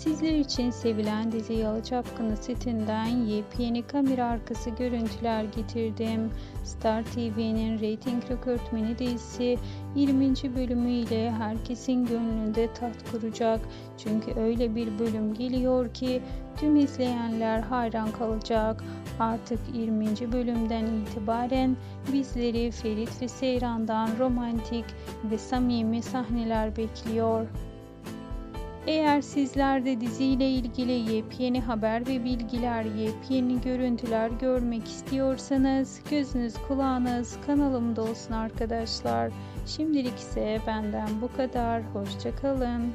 Sizler için sevilen dizi Yalı Çapkını setinden yepyeni kamera arkası görüntüler getirdim. Star TV'nin reyting rekortmeni dizisi 20. bölümüyle herkesin gönlünde taht kuracak. Çünkü öyle bir bölüm geliyor ki tüm izleyenler hayran kalacak. Artık 20. bölümden itibaren bizleri Ferit ve Seyran'dan romantik ve samimi sahneler bekliyor. Eğer sizler de diziyle ilgili yepyeni haber ve bilgiler, yepyeni görüntüler görmek istiyorsanız gözünüz kulağınız kanalımda olsun arkadaşlar. Şimdilik ise benden bu kadar. Hoşçakalın.